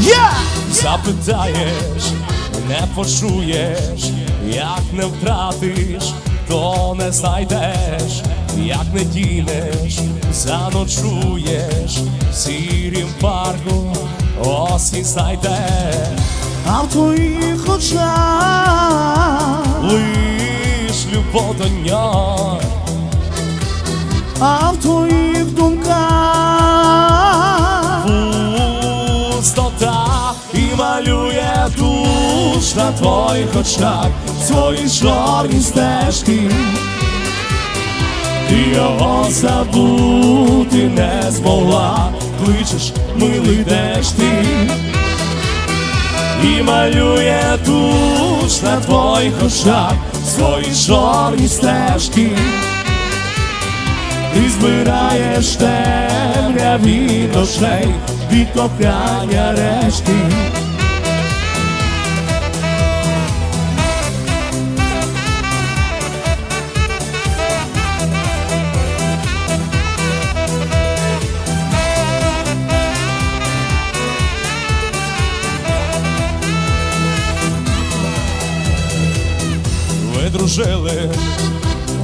Я! Запитаєш, не почуєш, як не втратиш, то не знайдеш, як не дінеш, заночуєш в сірім парку, осінь знайде, А в твоїх очах, лиш любов до нього, а в твоїх думках, на твоїх очах, свої чорні стежки. Ти його забути не змогла, кличеш, милий де ж ти, і малює душ на твоїх очах, свої чорні стежки. Ти збираєш темряві ночей від кохання решти. Дружили,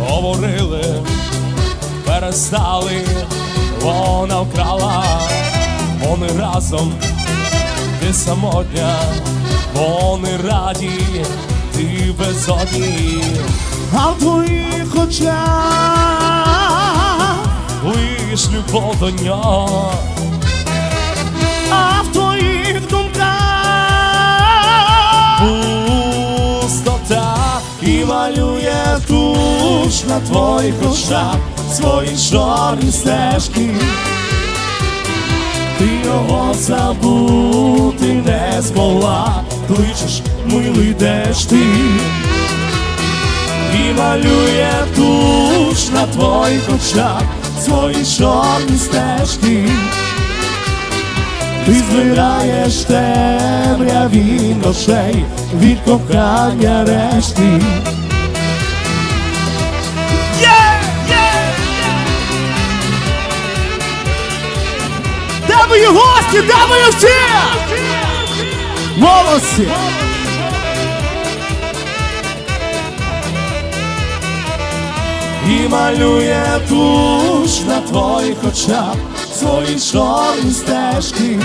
говорили, перестали, вона вкрала, вони разом, ти самотня, вони раді, ти безодні, а в твоїх очах, лиш любов до нього, на твоїх очах, свої чорні стежки. Ти його забути не змогла, кличеш, милий де ж ти, і малює туш на твоїх очах, свої чорні стежки. Ти збираєш темряві ночей від кохання решти. Мої гості, де мої всі? Молодці! І малює туш на твоїх очах свої чорні стежки.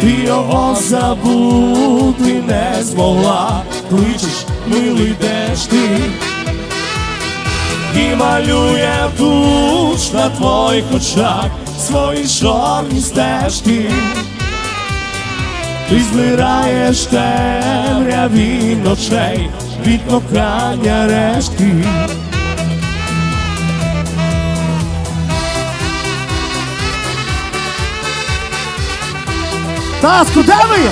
Ти його забути не змогла, кличеш, милий де ти. І малює туш на твоїх очах свої чорні стежки. Ти збираєш темряві ночей від кохання рештки. Таску, де ви?